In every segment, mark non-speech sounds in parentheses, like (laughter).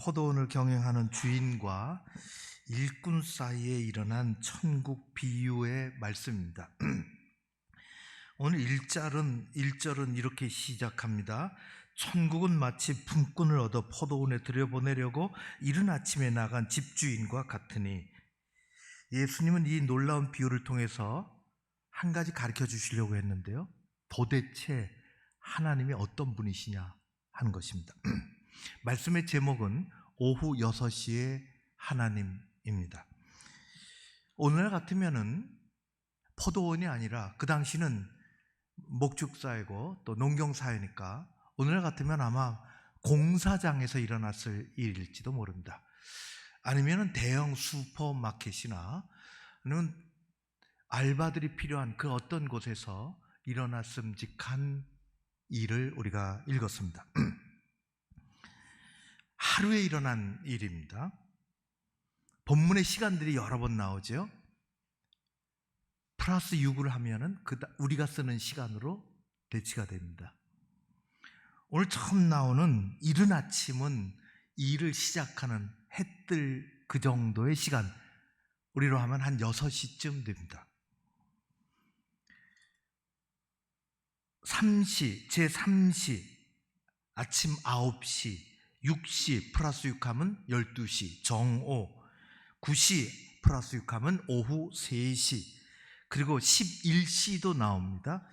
포도원을 경영하는 주인과 일꾼 사이에 일어난 천국 비유의 말씀입니다. (clears throat) 오늘 1절은 1절은 이렇게 시작합니다. 천국은 마치 품꾼을 얻어 포도원에 들여보내려고 이른 아침에 나간 집주인과 같으니 예수님은 이 놀라운 비유를 통해서 한 가지 가르쳐 주시려고 했는데요. 도대체 하나님이 어떤 분이시냐 하는 것입니다. (clears throat) 말씀의 제목은 오후 6시에 하나님입니다. 오늘 같으면은 포도원이 아니라 그 당시는 목축사이고 또 농경사회니까 오늘 같으면 아마 공사장에서 일어났을 일일지도 모릅니다. 아니면 대형 슈퍼마켓이나 아니면 알바들이 필요한 그 어떤 곳에서 일어났음직한 일을 우리가 읽었습니다. (clears throat) 하루에 일어난 일입니다. 본문의 시간들이 여러 번 나오죠. 플러스 6을 하면은 그 우리가 쓰는 시간으로 대치가 됩니다. 오늘 처음 나오는 이른 아침은 일을 시작하는 해 뜰 그 정도의 시간 우리로 하면 한 6시쯤 됩니다. 3시, 제3시, 아침 9시, 6시 플러스 6 하면 12시, 정오, 9시 플러스 6 하면 오후 3시, 그리고 11시도 나옵니다.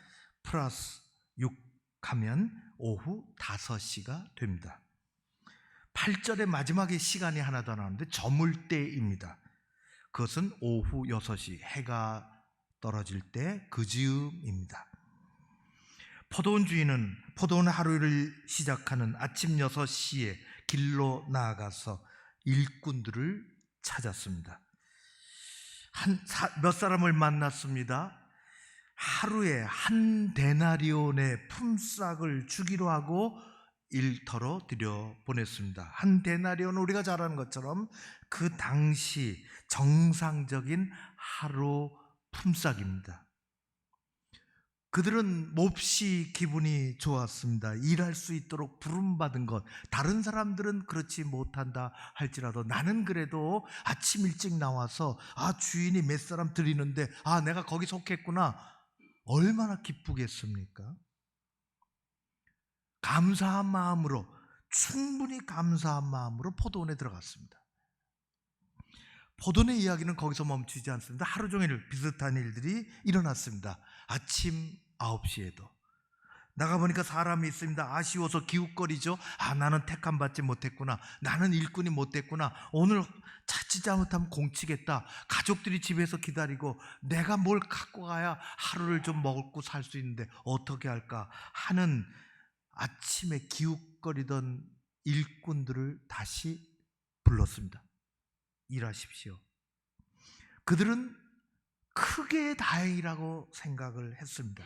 플러스 6 하면 오후 5시가 됩니다. 8절의 마지막에 시간이 하나 더 나오는데 저물 때입니다. 그것은 오후 6시 해가 떨어질 때 그 즈음입니다. 포도원 주인은 포도원 하루를 시작하는 아침 6시에 길로 나아가서 일꾼들을 찾았습니다. 한, 사, 몇 사람을 만났습니다. 하루에 한 데나리온의 품삯을 주기로 하고 일터로 들여 보냈습니다. 한 데나리온 우리가 잘 아는 것처럼 그 당시 정상적인 하루 품삯입니다. 그들은 몹시 기분이 좋았습니다. 일할 수 있도록 부름받은 것. 다른 사람들은 그렇지 못한다 할지라도 나는 그래도 아침 일찍 나와서 아, 주인이 몇 사람 드리는데 아, 내가 거기 속했구나. 얼마나 기쁘겠습니까? 감사한 마음으로, 충분히 감사한 마음으로 포도원에 들어갔습니다. 포도원의 이야기는 거기서 멈추지 않습니다. 하루 종일 비슷한 일들이 일어났습니다. 아침 9시에도 나가보니까 사람이 있습니다. 아쉬워서 기웃거리죠. 아, 나는 택함 받지 못했구나. 나는 일꾼이 못됐구나. 오늘 자칫 잘못하면 공치겠다. 가족들이 집에서 기다리고 내가 뭘 갖고 가야 하루를 좀 먹고 살 수 있는데 어떻게 할까 하는 아침에 기웃거리던 일꾼들을 다시 불렀습니다. 일하십시오. 그들은 크게 다행이라고 생각을 했습니다.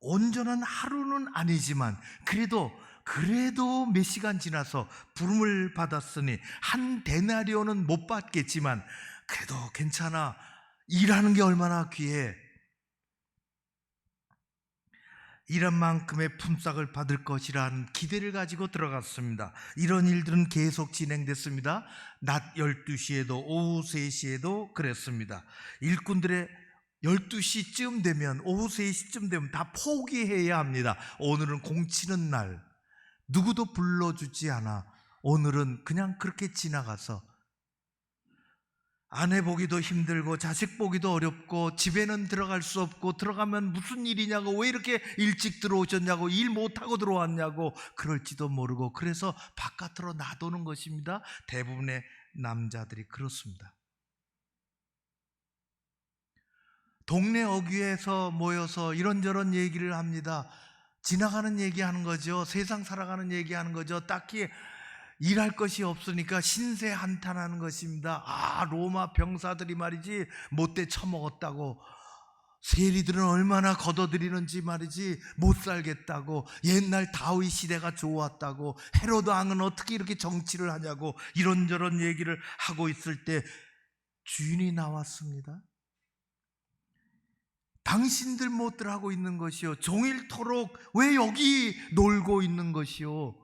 온전한 하루는 아니지만 그래도 그래도 몇 시간 지나서 부름을 받았으니 한 데나리온은 못 받겠지만 그래도 괜찮아. 일하는 게 얼마나 귀해. 이런 만큼의 품삯을 받을 것이라는 기대를 가지고 들어갔습니다. 이런 일들은 계속 진행됐습니다. 낮 12시에도 오후 3시에도 그랬습니다. 일꾼들의 12시쯤 되면 오후 3시쯤 되면 다 포기해야 합니다. 오늘은 공치는 날. 누구도 불러주지 않아. 오늘은 그냥 그렇게 지나가서 아내 보기도 힘들고 자식 보기도 어렵고 집에는 들어갈 수 없고 들어가면 무슨 일이냐고 왜 이렇게 일찍 들어오셨냐고 일 못하고 들어왔냐고 그럴지도 모르고 그래서 바깥으로 놔두는 것입니다. 대부분의 남자들이 그렇습니다. 동네 어귀에서 모여서 이런저런 얘기를 합니다. 지나가는 얘기 하는 거죠. 세상 살아가는 얘기 하는 거죠. 딱히 일할 것이 없으니까 신세 한탄하는 것입니다. 아, 로마 병사들이 말이지 못돼 처먹었다고. 세리들은 얼마나 걷어들이는지 말이지 못 살겠다고 옛날 다윗 시대가 좋았다고 헤로드 왕은 어떻게 이렇게 정치를 하냐고 이런저런 얘기를 하고 있을 때 주인이 나왔습니다. 당신들 못들 하고 있는 것이요 종일토록 왜 여기 놀고 있는 것이요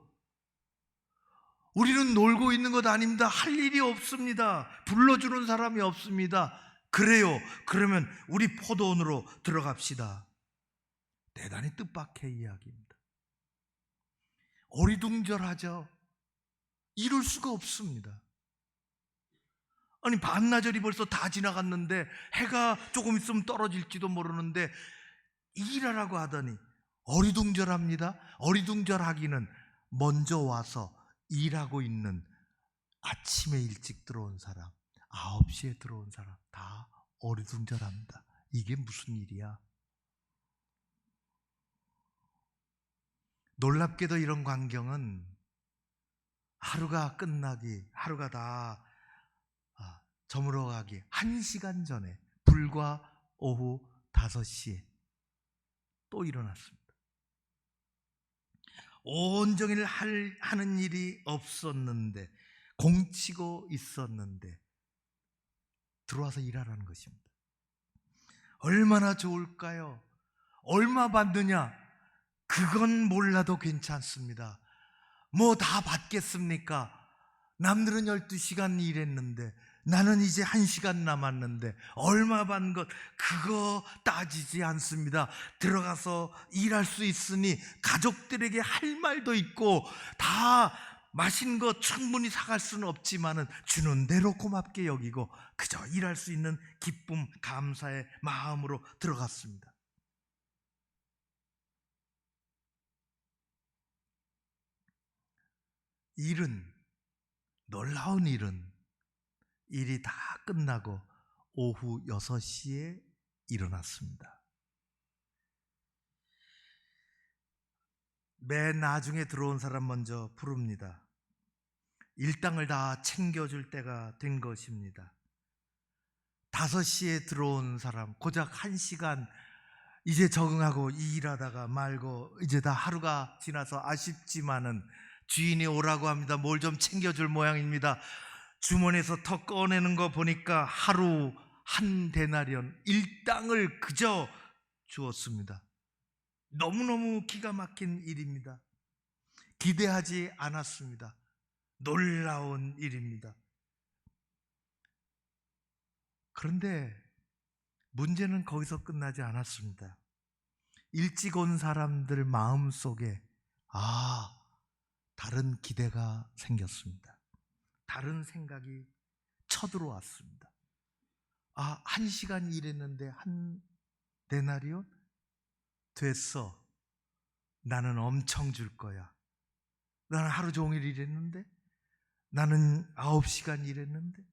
우리는 놀고 있는 것 아닙니다. 할 일이 없습니다. 불러주는 사람이 없습니다. 그래요. 그러면 우리 포도원으로 들어갑시다. 대단히 뜻밖의 이야기입니다. 어리둥절하죠. 이룰 수가 없습니다. 아니 반나절이 벌써 다 지나갔는데 해가 조금 있으면 떨어질지도 모르는데 일하라고 하더니 어리둥절합니다. 어리둥절하기는 먼저 와서 일하고 있는 아침에 일찍 들어온 사람, 9시에 들어온 사람 다 어리둥절합니다. 이게 무슨 일이야? 놀랍게도 이런 광경은 하루가 끝나기, 하루가 다 아, 저물어가기 한 시간 전에 불과 오후 5시에 또 일어났습니다. 온종일 할, 하는 일이 없었는데 공치고 있었는데 들어와서 일하라는 것입니다. 얼마나 좋을까요? 얼마 받느냐? 그건 몰라도 괜찮습니다. 뭐 다 받겠습니까? 남들은 12시간 일했는데 나는 이제 1시간 남았는데 얼마 받은 것 그거 따지지 않습니다. 들어가서 일할 수 있으니 가족들에게 할 말도 있고 다 맛있는 거 충분히 사갈 수는 없지만은 주는 대로 고맙게 여기고 그저 일할 수 있는 기쁨 감사의 마음으로 들어갔습니다. 일은 놀라운 일은 일이 다 끝나고 오후 6시에 일어났습니다. 맨 나중에 들어온 사람 먼저 부릅니다. 일당을 다 챙겨줄 때가 된 것입니다. 5시에 들어온 사람, 고작 1시간 이제 적응하고 일하다가 말고 이제 다 하루가 지나서 아쉽지만은 주인이 오라고 합니다. 뭘 좀 챙겨줄 모양입니다. 주머니에서 턱 꺼내는 거 보니까 하루 한 데나리온 일당을 그저 주었습니다. 너무너무 기가 막힌 일입니다. 기대하지 않았습니다. 놀라운 일입니다. 그런데 문제는 거기서 끝나지 않았습니다. 일찍 온 사람들 마음 속에 아, 다른 기대가 생겼습니다. 다른 생각이 쳐들어왔습니다. 아, 한 시간 일했는데 한 데나리온? 됐어. 나는 엄청 줄 거야. 나는 하루 종일 일했는데? 나는 아홉 시간 일했는데?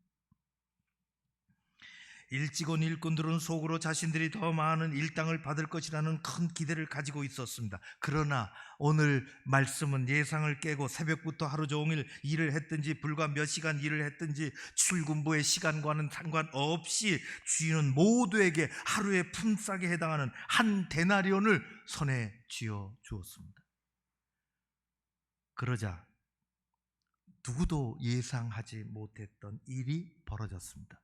일찍 온 일꾼들은 속으로 자신들이 더 많은 일당을 받을 것이라는 큰 기대를 가지고 있었습니다. 그러나 오늘 말씀은 예상을 깨고 새벽부터 하루 종일 일을 했든지 불과 몇 시간 일을 했든지 출근부의 시간과는 상관없이 주인은 모두에게 하루의 품삯에 해당하는 한 데나리온을 손에 쥐어 주었습니다. 그러자 누구도 예상하지 못했던 일이 벌어졌습니다.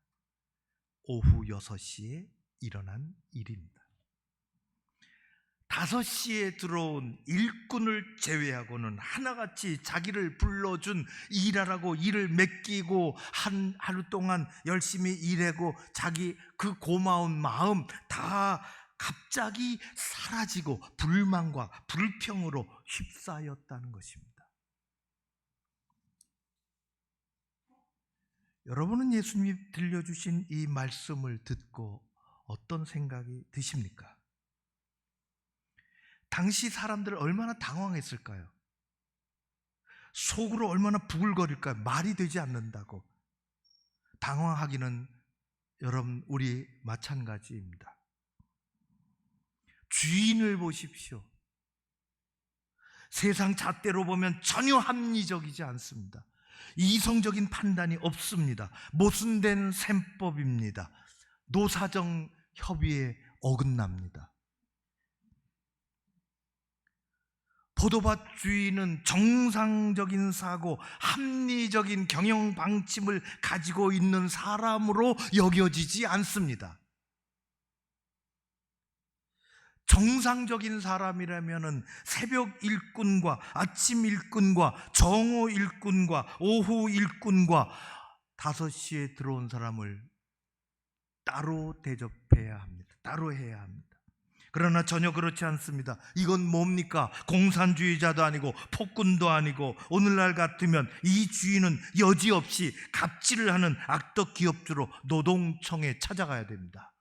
오후 6시에 일어난 일입니다. 5시에 들어온 일꾼을 제외하고는 하나같이 자기를 불러준 일하라고 일을 맡기고 한 하루 동안 열심히 일하고 자기 그 고마운 마음 다 갑자기 사라지고 불만과 불평으로 휩싸였다는 것입니다. 여러분은 예수님이 들려주신 이 말씀을 듣고 어떤 생각이 드십니까? 당시 사람들 얼마나 당황했을까요? 속으로 얼마나 부글거릴까요? 말이 되지 않는다고. 당황하기는 여러분, 우리 마찬가지입니다. 주인을 보십시오. 세상 잣대로 보면 전혀 합리적이지 않습니다. 이성적인 판단이 없습니다. 모순된 셈법입니다. 노사정 협의에 어긋납니다. 포도밭 주인은 정상적인 사고, 합리적인 경영 방침을 가지고 있는 사람으로 여겨지지 않습니다. 정상적인 사람이라면은 새벽 일꾼과 아침 일꾼과 정오 일꾼과 오후 일꾼과 5시에 들어온 사람을 따로 대접해야 합니다. 따로 해야 합니다. 그러나 전혀 그렇지 않습니다. 이건 뭡니까? 공산주의자도 아니고 폭군도 아니고 오늘날 같으면 이 주인은 여지없이 갑질을 하는 악덕 기업주로 노동청에 찾아가야 됩니다.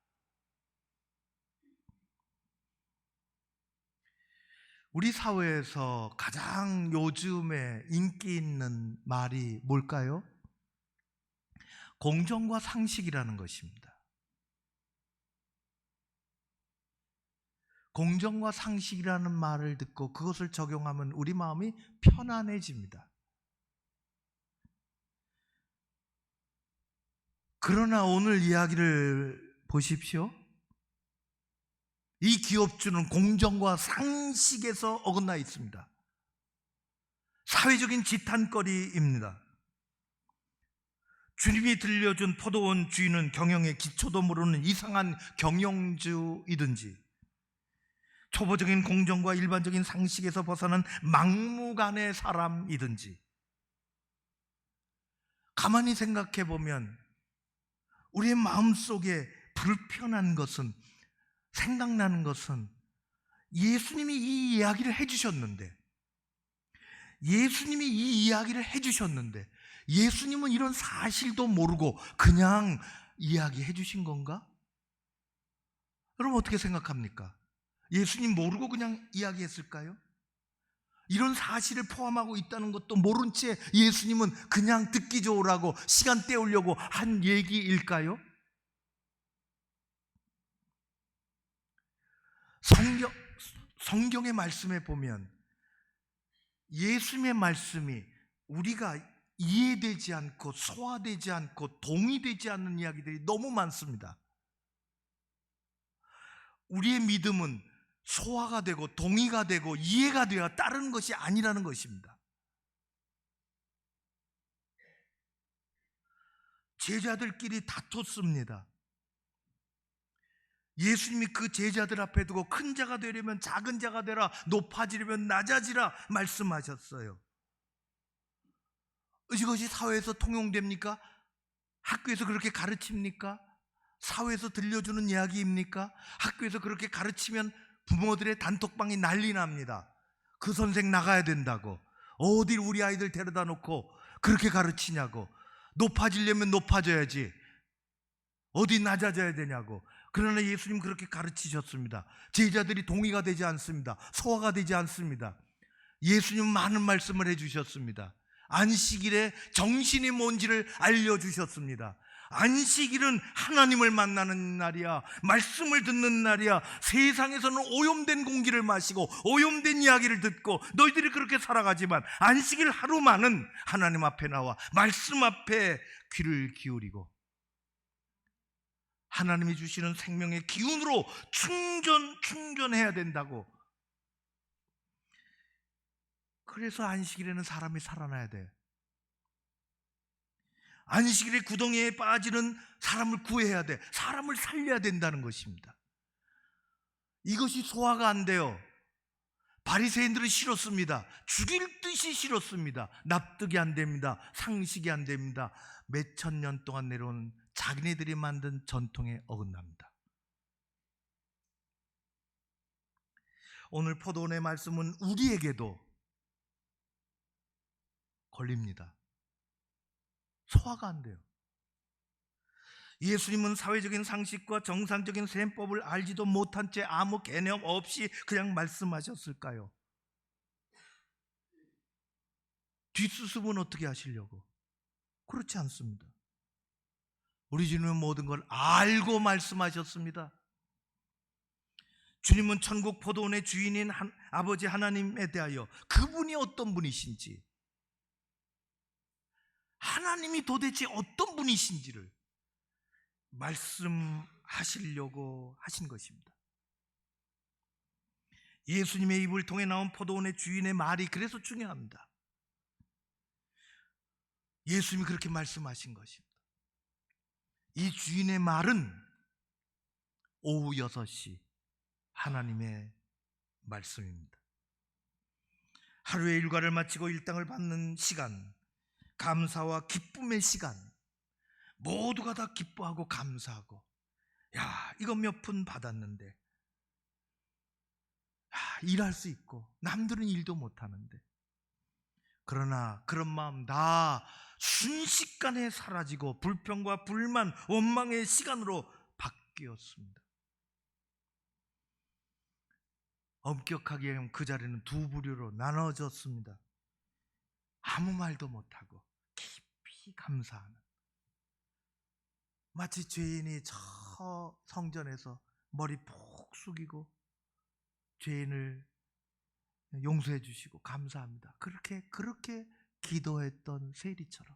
우리 사회에서 가장 요즘에 인기 있는 말이 뭘까요? 공정과 상식이라는 것입니다. 공정과 상식이라는 말을 듣고 그것을 적용하면 우리 마음이 편안해집니다. 그러나 오늘 이야기를 보십시오. 이 기업주는 공정과 상식에서 어긋나 있습니다. 사회적인 지탄거리입니다. 주님이 들려준 포도원 주인은 경영의 기초도 모르는 이상한 경영주이든지 초보적인 공정과 일반적인 상식에서 벗어난 막무가내 사람이든지 가만히 생각해 보면 우리의 마음속에 불편한 것은 생각나는 것은 예수님이 이 이야기를 해주셨는데 예수님이 이 이야기를 해주셨는데 예수님은 이런 사실도 모르고 그냥 이야기해 주신 건가? 여러분 어떻게 생각합니까? 예수님 모르고 그냥 이야기했을까요? 이런 사실을 포함하고 있다는 것도 모른 채 예수님은 그냥 듣기 좋으라고 시간 때우려고 한 얘기일까요? 성경, 성경의 말씀에 보면 예수님의 말씀이 우리가 이해되지 않고 소화되지 않고 동의되지 않는 이야기들이 너무 많습니다. 우리의 믿음은 소화가 되고 동의가 되고 이해가 되어야 따르는 것이 아니라는 것입니다. 제자들끼리 다퉜습니다. 예수님이 그 제자들 앞에 두고 큰 자가 되려면 작은 자가 되라, 높아지려면 낮아지라 말씀하셨어요. 이것이 사회에서 통용됩니까? 학교에서 그렇게 가르칩니까? 사회에서 들려주는 이야기입니까? 학교에서 그렇게 가르치면 부모들의 단톡방이 난리 납니다. 그 선생 나가야 된다고. 어딜 우리 아이들 데려다 놓고 그렇게 가르치냐고. 높아지려면 높아져야지. 어디 낮아져야 되냐고. 그러나 예수님 그렇게 가르치셨습니다. 제자들이 동의가 되지 않습니다. 소화가 되지 않습니다. 예수님 많은 말씀을 해주셨습니다. 안식일에 정신이 뭔지를 알려주셨습니다. 안식일은 하나님을 만나는 날이야. 말씀을 듣는 날이야. 세상에서는 오염된 공기를 마시고 오염된 이야기를 듣고 너희들이 그렇게 살아가지만 안식일 하루만은 하나님 앞에 나와 말씀 앞에 귀를 기울이고 하나님이 주시는 생명의 기운으로 충전, 충전해야 된다고. 그래서 안식일에는 사람이 살아나야 돼. 안식일에 구덩이에 빠지는 사람을 구해야 돼. 사람을 살려야 된다는 것입니다. 이것이 소화가 안 돼요. 바리새인들은 싫었습니다. 죽일 듯이 싫었습니다. 납득이 안 됩니다. 상식이 안 됩니다. 몇 천 년 동안 내려온 자기네들이 만든 전통에 어긋납니다. 오늘 포도원의 말씀은 우리에게도 걸립니다. 소화가 안 돼요. 예수님은 사회적인 상식과 정상적인 셈법을 알지도 못한 채 아무 개념 없이 그냥 말씀하셨을까요? 뒷수습은 어떻게 하시려고? 그렇지 않습니다. 우리 주님은 모든 걸 알고 말씀하셨습니다. 주님은 천국 포도원의 주인인 한, 아버지 하나님에 대하여 그분이 어떤 분이신지 하나님이 도대체 어떤 분이신지를 말씀하시려고 하신 것입니다. 예수님의 입을 통해 나온 포도원의 주인의 말이 그래서 중요합니다. 예수님이 그렇게 말씀하신 것입니다. 이 주인의 말은 오후 6시 하나님의 말씀입니다. 하루의 일과를 마치고 일당을 받는 시간, 감사와 기쁨의 시간, 모두가 다 기뻐하고 감사하고, 야, 이거 몇푼 받았는데, 야, 일할 수 있고, 남들은 일도 못 하는데. 그러나 그런 마음 다 순식간에 사라지고, 불평과 불만, 원망의 시간으로 바뀌었습니다. 엄격하게 그 자리는 두 부류로 나눠졌습니다. 아무 말도 못하고 깊이 감사하는 마치 죄인이 저 성전에서 머리 푹 숙이고 죄인을 용서해 주시고 감사합니다. 그렇게 그렇게 기도했던 세리처럼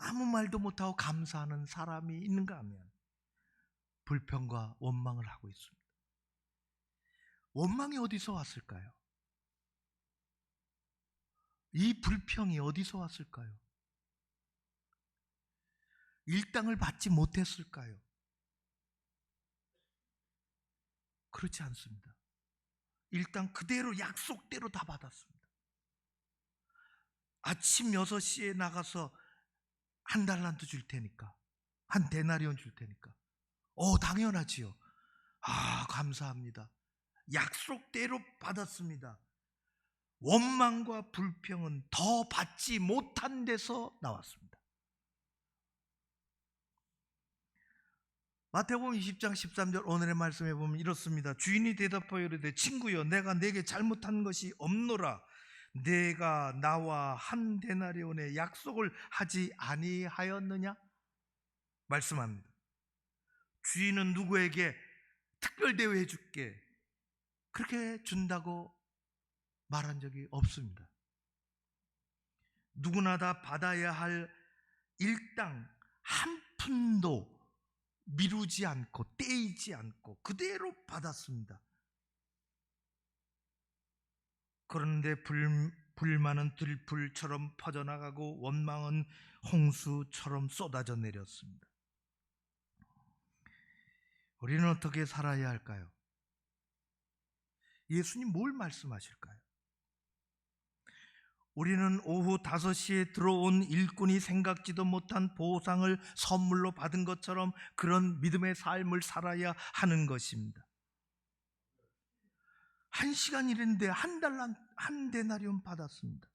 아무 말도 못하고 감사하는 사람이 있는가 하면 불평과 원망을 하고 있습니다. 원망이 어디서 왔을까요? 이 불평이 어디서 왔을까요? 일당을 받지 못했을까요? 그렇지 않습니다. 일당 그대로 약속대로 다 받았습니다. 아침 6시에 나가서 한 달란트 줄 테니까, 한 데나리온 줄 테니까. 어, 당연하지요. 아, 감사합니다. 약속대로 받았습니다. 원망과 불평은 더 받지 못한 데서 나왔습니다. 마태복음 20장 13절 오늘의 말씀에 보면 이렇습니다. 주인이 대답하여 이르되 친구여 내가 내게 잘못한 것이 없노라 내가 나와 한 데나리온의 약속을 하지 아니하였느냐? 말씀합니다. 주인은 누구에게 특별 대우해 줄게 그렇게 준다고 말한 적이 없습니다. 누구나 다 받아야 할 일당 한 푼도 미루지 않고 떼이지 않고 그대로 받았습니다. 그런데 불, 불만은 들불처럼 퍼져나가고 원망은 홍수처럼 쏟아져 내렸습니다. 우리는 어떻게 살아야 할까요? 예수님 뭘 말씀하실까요? 우리는 오후 5시에 들어온 일꾼이 생각지도 못한 보상을 선물로 받은 것처럼 그런 믿음의 삶을 살아야 하는 것입니다. 한 시간 일했는데 한 달란 한 데나리온 받았습니다.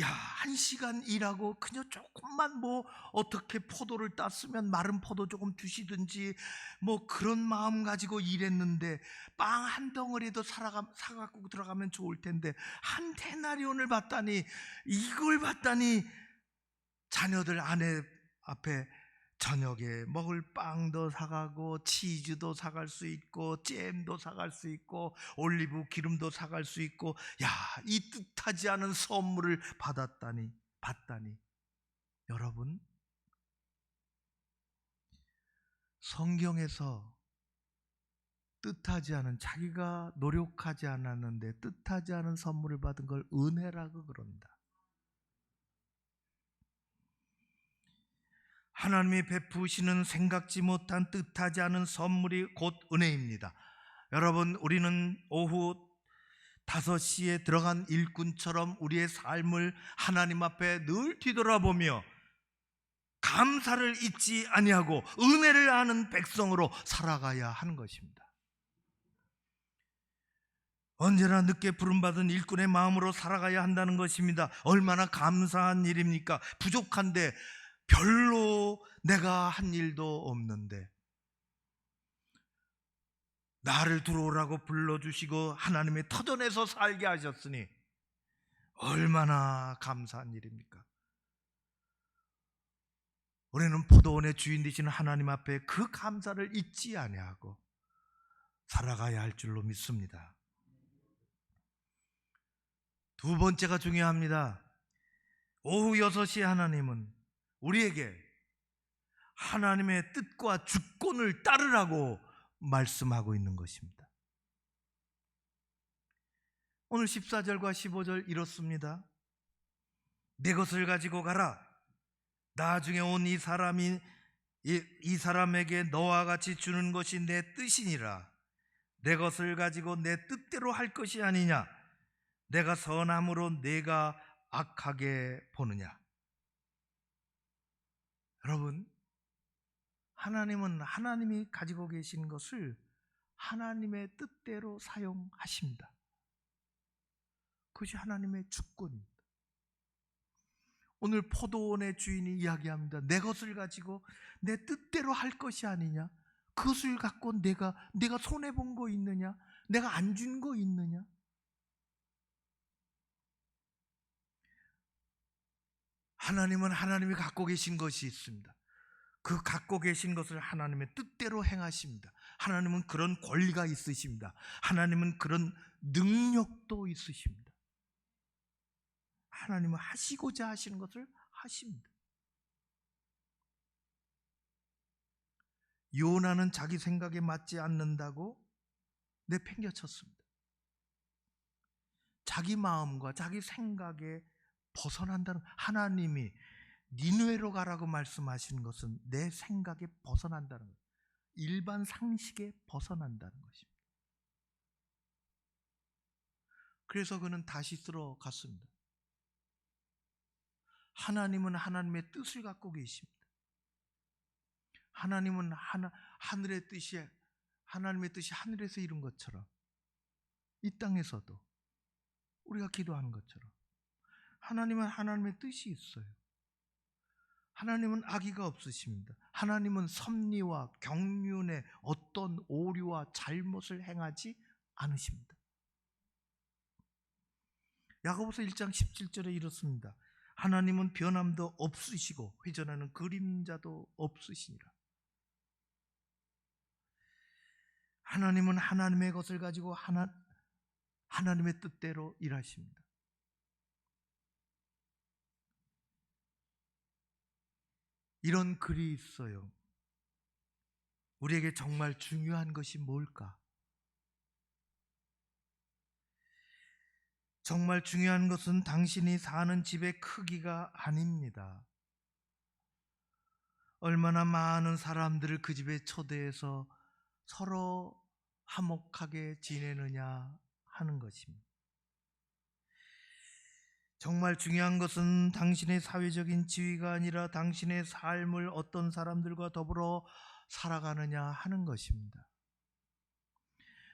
야, 한 시간 일하고 그냥 조금만 뭐 어떻게 포도를 땄으면 마른 포도 조금 주시든지 뭐 그런 마음 가지고 일했는데 빵 한 덩어리도 사가, 사갖고 들어가면 좋을 텐데 한 데나리온을 받다니 이걸 받다니 자녀들 아내 앞에 저녁에 먹을 빵도 사가고 치즈도 사갈 수 있고 잼도 사갈 수 있고 올리브 기름도 사갈 수 있고 야 이 뜻하지 않은 선물을 받았다니 받다니 여러분 성경에서 뜻하지 않은 자기가 노력하지 않았는데 뜻하지 않은 선물을 받은 걸 은혜라고 그런다. 하나님이 베푸시는 생각지 못한 뜻하지 않은 선물이 곧 은혜입니다. 여러분, 우리는 오후 5시에 들어간 일꾼처럼 우리의 삶을 하나님 앞에 늘 뒤돌아보며 감사를 잊지 아니하고 은혜를 아는 백성으로 살아가야 하는 것입니다. 언제나 늦게 부름받은 일꾼의 마음으로 살아가야 한다는 것입니다. 얼마나 감사한 일입니까? 부족한데 별로 내가 한 일도 없는데 나를 들어오라고 불러주시고 하나님의 터전에서 살게 하셨으니 얼마나 감사한 일입니까? 우리는 포도원의 주인 되시는 하나님 앞에 그 감사를 잊지 아니하고 살아가야 할 줄로 믿습니다. 두 번째가 중요합니다. 오후 6시에 하나님은 우리에게 하나님의 뜻과 주권을 따르라고 말씀하고 있는 것입니다. 오늘 14절과 15절 이렇습니다. 내 것을 가지고 가라. 나중에 온 이 사람이 이, 이 사람에게 너와 같이 주는 것이 내 뜻이니라. 내 것을 가지고 내 뜻대로 할 것이 아니냐. 내가 선함으로 내가 악하게 보느냐. 여러분, 하나님은 하나님이 가지고 계신 것을 하나님의 뜻대로 사용하십니다. 그것이 하나님의 주권입니다. 오늘 포도원의 주인이 이야기합니다. 내 것을 가지고 내 뜻대로 할 것이 아니냐? 그것을 갖고 내가 내가 손해 본 거 있느냐? 내가 안 준 거 있느냐? 하나님은 하나님이 갖고 계신 것이 있습니다. 그 갖고 계신 것을 하나님의 뜻대로 행하십니다. 하나님은 그런 권리가 있으십니다. 하나님은 그런 능력도 있으십니다. 하나님은 하시고자 하시는 것을 하십니다. 요나는 자기 생각에 맞지 않는다고 내팽겨쳤습니다. 자기 마음과 자기 생각에 벗어난다는 하나님이 니누에로 가라고 말씀하시는 것은 내 생각에 벗어난다는 것. 일반 상식에 벗어난다는 것입니다. 그래서 그는 다시스로 갔습니다. 하나님은 하나님의 뜻을 갖고 계십니다. 하나님은 하나, 하늘의 뜻이 하나님의 뜻이 하늘에서 이룬 것처럼 이 땅에서도 우리가 기도하는 것처럼 하나님은 하나님의 뜻이 있어요. 하나님은 악의가 없으십니다. 하나님은 섭리와 경륜의 어떤 오류와 잘못을 행하지 않으십니다. 야고보서 1장 17절에 이렇습니다. 하나님은 변함도 없으시고 회전하는 그림자도 없으시니라. 하나님은 하나님의 것을 가지고 하나, 하나님의 뜻대로 일하십니다. 이런 글이 있어요. 우리에게 정말 중요한 것이 뭘까? 정말 중요한 것은 당신이 사는 집의 크기가 아닙니다. 얼마나 많은 사람들을 그 집에 초대해서 서로 화목하게 지내느냐 하는 것입니다. 정말 중요한 것은 당신의 사회적인 지위가 아니라 당신의 삶을 어떤 사람들과 더불어 살아가느냐 하는 것입니다.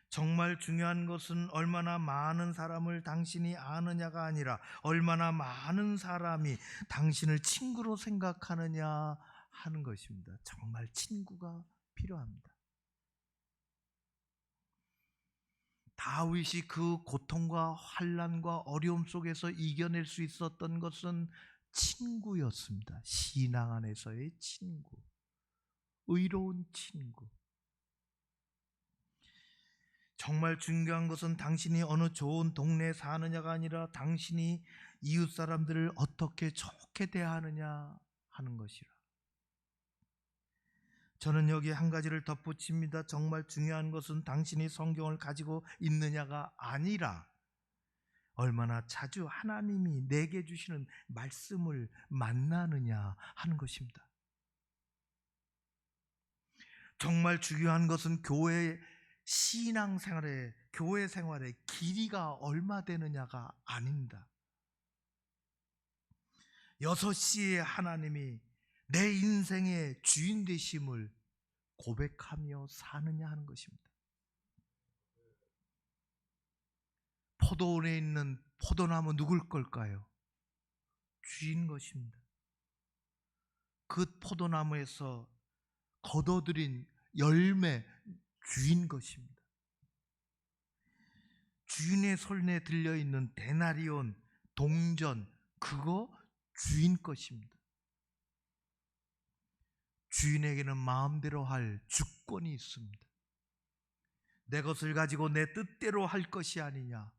정말 중요한 것은 얼마나 많은 사람을 당신이 아느냐가 아니라 얼마나 많은 사람이 당신을 친구로 생각하느냐 하는 것입니다. 정말 친구가 필요합니다. 다윗이 그 고통과 환란과 어려움 속에서 이겨낼 수 있었던 것은 친구였습니다. 신앙 안에서의 친구. 의로운 친구. 정말 중요한 것은 당신이 어느 좋은 동네에 사느냐가 아니라 당신이 이웃 사람들을 어떻게 좋게 대하느냐 하는 것이라. 저는 여기 한 가지를 덧붙입니다. 정말 중요한 것은 당신이 성경을 가지고 있느냐가 아니라 얼마나 자주 하나님이 내게 주시는 말씀을 만나느냐 하는 것입니다. 정말 중요한 것은 교회 신앙 생활의 교회 생활의 길이가 얼마 되느냐가 아닙니다. 여섯 시에 하나님이 내 인생의 주인 되심을 고백하며 사느냐 하는 것입니다. 포도원에 있는 포도나무 누굴 걸까요? 주인 것입니다. 그 포도나무에서 거둬들인 열매 주인 것입니다. 주인의 손에 들려 있는 데나리온 동전 그거 주인 것입니다. 주인에게는 마음대로 할 주권이 있습니다. 내 것을 가지고 내 뜻대로 할 것이 아니냐.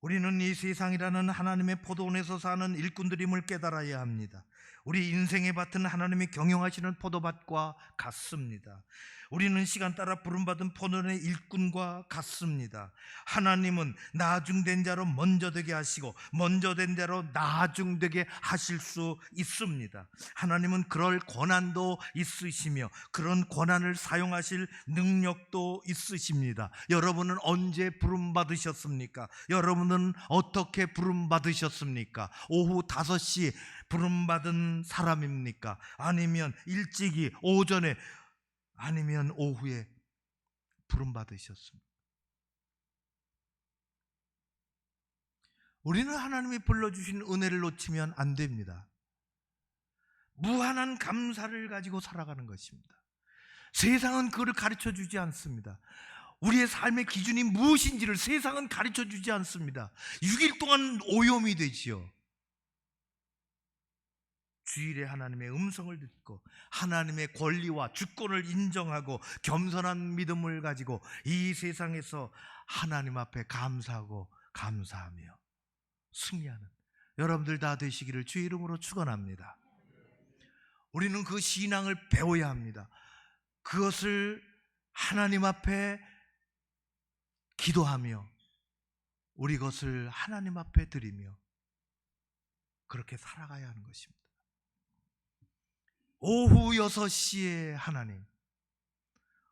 우리는 이 세상이라는 하나님의 포도원에서 사는 일꾼들임을 깨달아야 합니다. 우리 인생의 밭은 하나님이 경영하시는 포도밭과 같습니다. 우리는 시간 따라 부름받은 포도의 일꾼과 같습니다. 하나님은 나중된 자로 먼저 되게 하시고 먼저 된 자로 나중되게 하실 수 있습니다. 하나님은 그럴 권한도 있으시며 그런 권한을 사용하실 능력도 있으십니다. 여러분은 언제 부름받으셨습니까? 여러분은 어떻게 부름받으셨습니까? 오후 5시 부름받은 사람입니까? 아니면 일찍이 오전에 아니면 오후에 부름받으셨습니까? 우리는 하나님이 불러주신 은혜를 놓치면 안 됩니다. 무한한 감사를 가지고 살아가는 것입니다. 세상은 그를 가르쳐 주지 않습니다. 우리의 삶의 기준이 무엇인지를 세상은 가르쳐 주지 않습니다. 6일 동안 오염이 되지요. 주일에 하나님의 음성을 듣고 하나님의 권리와 주권을 인정하고 겸손한 믿음을 가지고 이 세상에서 하나님 앞에 감사하고 감사하며 승리하는 여러분들 다 되시기를 주의 이름으로 축원합니다. 우리는 그 신앙을 배워야 합니다. 그것을 하나님 앞에 기도하며 우리 것을 하나님 앞에 드리며 그렇게 살아가야 하는 것입니다. 오후 6시에 하나님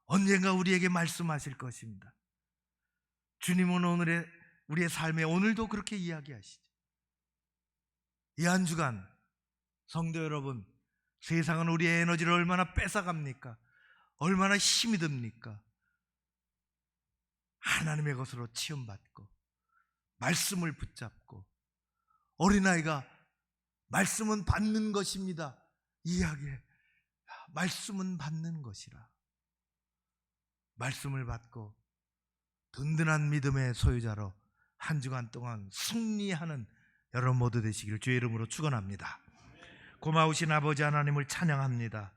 언젠가 우리에게 말씀하실 것입니다. 주님은 오늘의 우리의 삶에 오늘도 그렇게 이야기하시죠. 이 한 주간 성도 여러분 세상은 우리의 에너지를 얼마나 뺏어갑니까? 얼마나 힘이 듭니까? 하나님의 것으로 치험받고 말씀을 붙잡고 어린아이가 말씀은 받는 것입니다. 이야기해. 말씀은 받는 것이라. 말씀을 받고 든든한 믿음의 소유자로 한 주간 동안 승리하는 여러분 모두 되시기를 주의 이름으로 축원합니다. 고마우신 아버지 하나님을 찬양합니다.